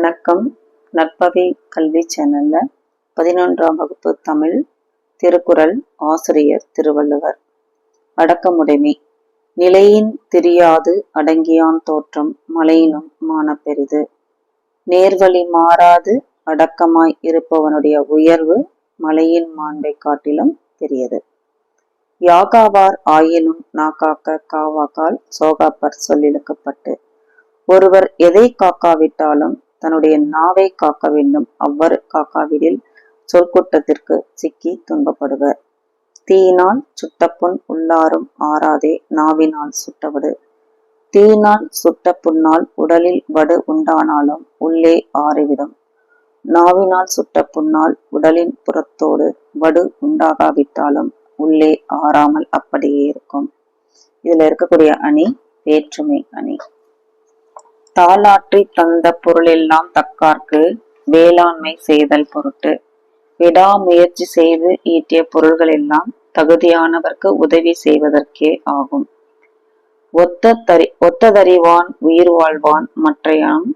வணக்கம். நற்பவி கல்வி சேனல்ல பதினொன்றாம் வகுப்பு தமிழ் திருக்குறள் ஆசிரியர் திருவள்ளுவர். அடக்கமுடைமை நிலையின் தெரியாது அடங்கியான் தோற்றம் மலையினும் மானப்பெரிது. நேர்வழி மாறாது அடக்கமாய் இருப்பவனுடைய உயர்வு மலையின் மாண்பை காட்டிலும் பெரியது. யாகாவார் ஆயினும் நாக்காக்க காவாக்கால் சோகாப்பர் சொல்லிழுக்கப்பட்டு. ஒருவர் எதை காக்காவிட்டாலும் தன்னுடைய நாவை காக்க வேண்டும். அவ்வாறு காக்காவிடில் சொற்கூட்டத்திற்கு சிக்கி துன்பப்படுவர். தீயினால் சுட்டப்புண் உள்ளாரும் ஆறாதே நாவினால் சுட்டவடு. தீயினால் சுட்ட புண்ணால் உடலில் வடு உண்டானாலும் உள்ளே ஆறிவிடும். நாவினால் சுட்ட புண்ணால் உடலின் புறத்தோடு வடு உண்டாகாவிட்டாலும் உள்ளே ஆறாமல் அப்படியே இருக்கும். இதுல இருக்கக்கூடிய அணி வேற்றுமை அணி. தாளாற்றி தந்த பொருளெல்லாம் தக்கார்க்கு வேளாண்மை செய்தல் பொருட்டு. விடாமுயற்சி செய்து ஈட்டிய பொருள்கள் எல்லாம் தகுதியானவர்க்கு உதவி செய்வதற்கே ஆகும். ஒத்த தறி ஒத்ததறிவான் உயிர் வாழ்வான் மற்றையான்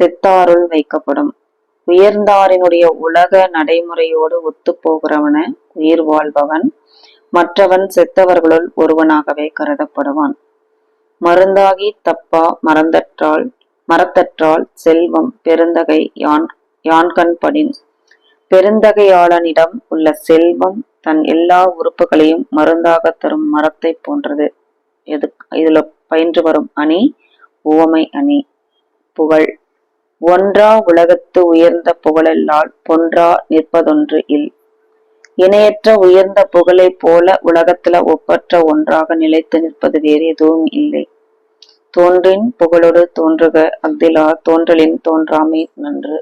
செத்தாருள் வைக்கப்படும். உயர்ந்தாரினுடைய உலக நடைமுறையோடு ஒத்து போகிறவன உயிர் வாழ்பவன். மற்றவன் செத்தவர்களுள் ஒருவனாகவே கருதப்படுவான். மருந்தாகி தப்பா மறந்தற்றால் மரத்தற்றால் செல்வம் பெருந்தகை யான் யான்கண் படின் பெருந்தகையாளனிடம் உள்ள செல்வம் தன் எல்லா உறுப்புகளையும் மருந்தாக தரும் மரத்தை போன்றது. எது இதுல பயின்று வரும் அணி உவமை அணி. புகழ். ஒன்றா உலகத்து உயர்ந்த புகழெல்லால் பொன்றா நிற்பதொன்று இல். இணையற்ற உயர்ந்த புகழை போல உலகத்துல ஒப்பற்ற ஒன்றாக நிலைத்து நிற்பது வேறு எதுவும் இல்லை. தோன்றின் புகழோடு தோன்றுக அக்திலா தோன்றலின் தோன்றாமை நன்று.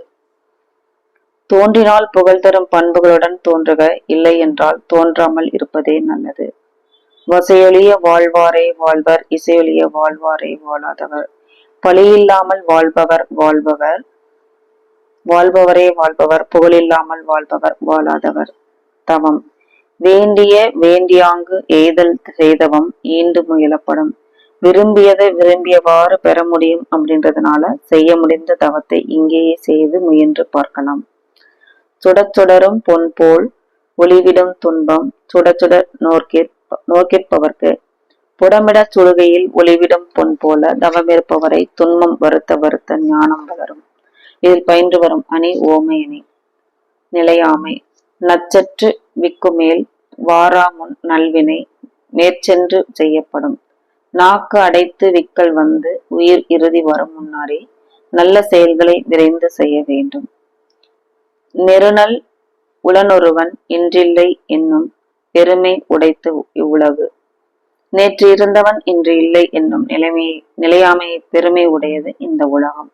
தோன்றினால் புகழ் தரும் பண்புகளுடன் தோன்றுக இல்லை என்றால் தோன்றாமல் இருப்பதே நல்லது. வசையொழிய வாழ்வாரே வாழ்வர் இசையொழிய வாழ்வாரே வாழாதவர். பழியில்லாமல் வாழ்பவர் வாழ்பவர். வாழ்பவரே வாழ்பவர் புகழில்லாமல் வாழ்பவர் வாழாதவர். தவம். வேண்டிய வேண்டியாங்கு எய்தல் செய்தவம் ஈண்டு முயலப்படும். விரும்பியதை விரும்பியவாறு பெற முடியும் அப்படின்றதுனால செய்ய முடிந்த தவத்தை இங்கேயே செய்து முயன்று பார்க்கலாம். சுட சுடரும் பொன் போல் ஒளிவிடும் துன்பம் சுட சுட நோக்கிற்ப நோக்கிற்பவர்க்கு புடமிட சுடுகையில் ஒளிவிடும் பொன் போல தவமிருப்பவரை துன்பம் வருத்த வருத்த ஞானம் வளரும். இதில் பயின்று வரும் அணி ஓமை அணி. நிலையாமை. நச்சற்று விக்குமேல் வாராமுன் நல்வினை மேற்சென்று செய்யப்படும். நாக்கு அடைத்து விக்கல் வந்து உயிர் இறுதி வரும் முன்னாரே நல்ல செயல்களை விரைந்து செய்ய வேண்டும். நெருநல் உளனொருவன் இன்றில்லை என்னும் பெருமை உடைத்து இவ்வுலகு. நேற்று இருந்தவன் இன்று இல்லை என்னும் நிலைமையை நிலையாமையை பெருமை உடையது இந்த உலகம்.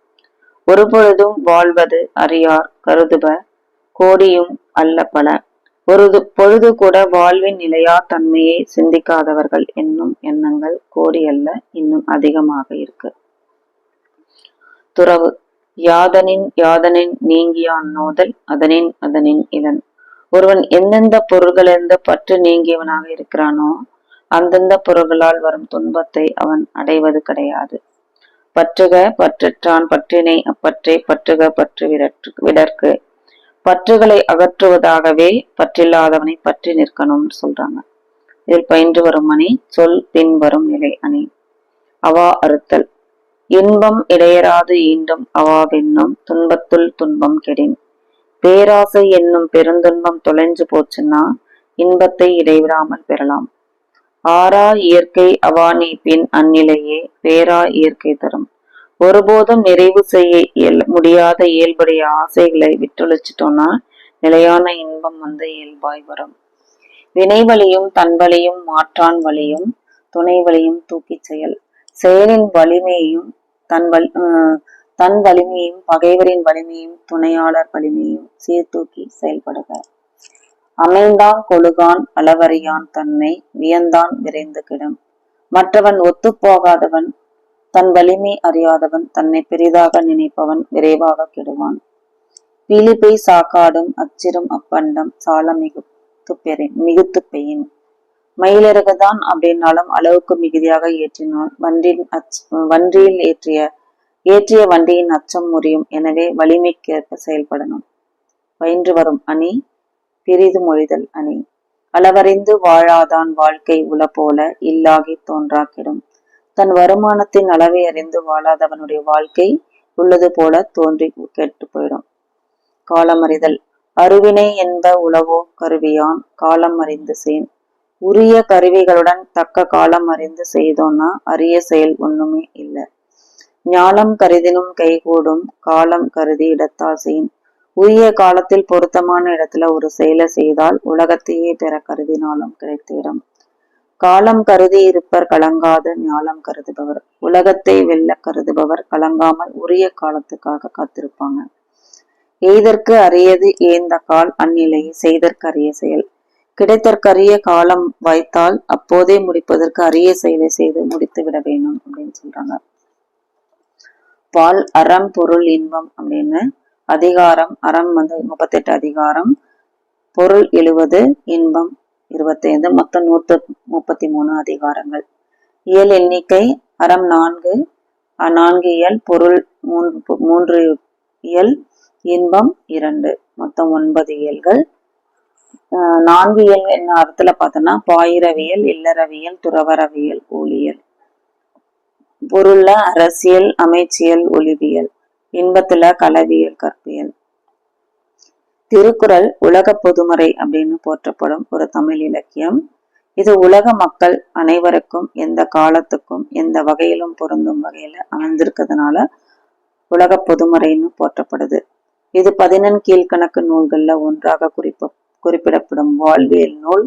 ஒருபொழுதும் வாழ்வது அறியார் கருதுப கோடியும் அல்ல பல. பொழுது பொழுது கூட வாழ்வின் நிலையா தன்மையை சிந்திக்காதவர்கள் என்னும் எண்ணங்கள் கோடி அல்ல இன்னும் அதிகமாக இருக்கு. துறவு. யாதனின் யாதனின் நீங்கியான் நோதல் அதனின் அதனின் இதன் ஒருவன் எந்தெந்த பொருள்களிலிருந்து பற்று நீங்கியவனாக இருக்கிறானோ அந்தந்த பொருள்களால் வரும் துன்பத்தை அவன் அடைவது கிடையாது. பற்றுக பற்றுற்றான் பற்றினை அப்பற்றை பற்றுக பற்று விடற்கு விடற்கு. பற்றுகளை அகற்றுவதாகவே பற்றில்லாதவனை பற்றி நிற்கணும்னு சொல்றாங்க. இதில் பயின்று வரும் அணி சொல் பின் வரும் நிலை அணி. அவா அறுத்தல். இன்பம் இடையராது ஈண்டும் அவாவென்னும் துன்பத்துள் துன்பம் கெடின். பேராசை என்னும் பெருந்துன்பம் தொலைஞ்சு போச்சுன்னா இன்பத்தை இடைவிடாமல் பெறலாம். ஆறா இயற்கை அவா பின் அந்நிலையே பேரா இயற்கை தரும். ஒருபோதும் நிறைவு செய்ய முடியாத இயல்புடைய ஆசைகளை விட்டொழிச்சிட்டோம்னா நிலையான இன்பம் வந்து இயல்பாய் வரும். வினை வழியும் தன் வழியும் மாற்றான் வழியும் துணை வழியும் தூக்கி செயல். செயலின் வலிமையையும் தன் வலி தன் வலிமையும் பகைவரின் வலிமையும் துணையாளர் வலிமையும் சீர்தூக்கி செயல்படுக. அமைந்தான் கொழுகான் அளவறியான் தன்னை வியந்தான் விரைந்து கிடும். மற்றவன் ஒத்துப்போகாதவன் தன் வலிமை அறியாதவன் தன்னை பெரிதாக நினைப்பவன் விரைவாக கெடுவான். பிலிப்பை சாக்காடும் அச்சிரும் அப்பண்டம் சால மிகுத்து பெறி மிகுத்து பெயின். மயிலிறகுதான் அப்படின்னாலும் அளவுக்கு மிகுதியாக ஏற்றினால் வன்றின் அச் வன்றியில் ஏற்றிய ஏற்றிய வண்டியின் அச்சம் முறியும். எனவே வலிமைக்கேற்ப செயல்படணும். பயின்று வரும் அணி பிரிது மொழிதல் அணி. அளவறிந்து வாழாதான் வாழ்க்கை உல போல இல்லாகி தோன்றாக்கிடும் தன் வருமானத்தின் அளவை அறிந்து வாழாதவனுடைய வாழ்க்கை உள்ளது போல தோன்றி கெட்டு போயிடும். காலம் அறிதல். அருவினை என்ப உளவோ கருவியான் காலம் அறிந்து சேன். உரிய கருவிகளுடன் தக்க காலம் அறிந்து செய்தோம்னா அரிய செயல் ஒண்ணுமே இல்லை. ஞானம் கருதினும் கைகூடும் காலம் கருதி இடத்தால் செய்யும் உரிய காலத்தில் பொருத்தமான இடத்துல ஒரு செயலை செய்தால் உலகத்தையே பெற கருதினாலும் கிடைத்திடும் காலம் கருதி இருப்பர் கலங்காத ஞாலம் கருதுபவர். உலகத்தை வெல்ல கருதுபவர் கலங்காமல் உரிய காலத்துக்காக காத்திருப்பாங்க. எய்தற்கு அரியது ஏந்த கால் அந்நிலையை செய்தற்கு செயல். கிடைத்தற்கரிய காலம் வைத்தால் அப்போதே முடிப்பதற்கு அரிய செயலை செய்து முடித்து விட வேண்டும் அப்படின்னு சொல்றாங்க. பால் அறம் பொருள் இன்பம் அப்படின்னு அதிகாரம் அறம் வந்து முப்பத்தெட்டு அதிகாரம். பொருள் எழுவது இன்பம் இருபத்தைந்து மொத்தம் நூத்து முப்பத்தி மூணு அதிகாரங்கள். இயல் எண்ணிக்கை அறம் நான்கு நான்கு இயல் பொருள் மூன்று மூன்று இயல் இன்பம் இரண்டு மொத்தம் ஒன்பது இயல்கள். நான்கு இயல் என்ன அர்த்தத்துல பார்த்தோம்னா பாயிரவியல் இல்லறவியல் துறவரவியல் ஊழியல். பொருள்ல அரசியல் அமைச்சியல் ஒளிவியல். இன்பத்துல கலவியல் கற்பியல். திருக்குறள் உலக பொதுமறை அப்படின்னு போற்றப்படும் ஒரு தமிழ் இலக்கியம். இது உலக மக்கள் அனைவருக்கும் எந்த காலத்துக்கும் எந்த வகையிலும் பொருந்தும் வகையில அமைந்திருக்கிறதுனால உலக பொதுமறைன்னு போற்றப்படுது. இது பதினெண் கீழ்கணக்கு நூல்கள்ல ஒன்றாக குறிப்ப குறிப்பிடப்படும் வாழ்வியல் நூல்.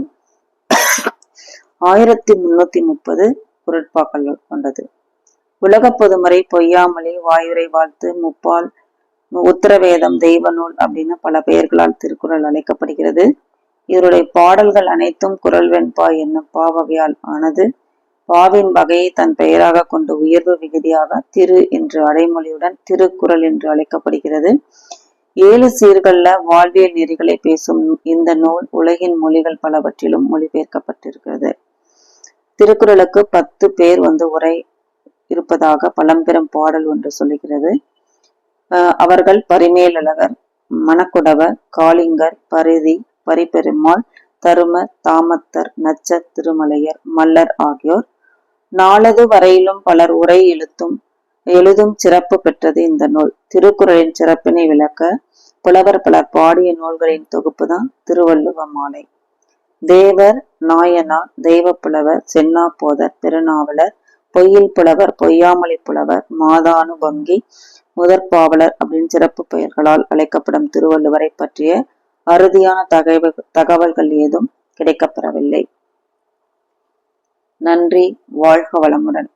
ஆயிரத்தி முன்னூத்தி முப்பது பொருட்பாக்கள் கொண்டது. உலக பொதுமறை பொய்யாமலே வாயுரை வாழ்த்து முப்பால் உத்தரவேதம் தெய்வ நூல் அப்படின்னு பல பெயர்களால் திருக்குறள் அழைக்கப்படுகிறது. இவருடைய பாடல்கள் அனைத்தும் குரல் வெண்பா என்னும் பாவகையால் ஆனது. பாவின் வகையை தன் பெயராக கொண்டு உயர்வு விகுதியாக திரு என்று அடைமொழியுடன் திருக்குறள் என்று அழைக்கப்படுகிறது. ஏழு சீர்கள்ல வாழ்வியல் நெறிகளை பேசும் இந்த நூல் உலகின் மொழிகள் பலவற்றிலும் மொழிபெயர்க்கப்பட்டிருக்கிறது. திருக்குறளுக்கு பத்து பேர் வந்து உரை இருப்பதாக பழம்பெரும் பாடல் ஒன்று சொல்லுகிறது. அவர்கள் பரிமேலழகர் மணக்குடவர் காளிங்கர் பரிதி பரிபெருமாள் தரும தாமத்தர் நச்ச திருமலையர் மல்லர் ஆகியோர். நாளது வரையிலும் பலர் உரை எழுத்தும் எழுதும் சிறப்பு பெற்றது இந்த நூல். திருக்குறளின் சிறப்பினை விளக்க புலவர் பலர் பாடிய நூல்களின் தொகுப்பு தான் திருவள்ளுவ மாலை. தேவர் நாயனார் தெய்வ புலவர் சென்னா போதர் திருநாவலர் பொய்யில் புலவர் பொய்யாமலை புலவர் மாதானுபங்கி முதற்பாவலர் அப்படின்னு சிறப்பு பெயர்களால் அழைக்கப்படும் திருவள்ளுவரை பற்றிய அறுதியான தகவல் தகவல்கள் ஏதும் கிடைக்கப்பெறவில்லை. நன்றி வாழ்க வளமுடன்.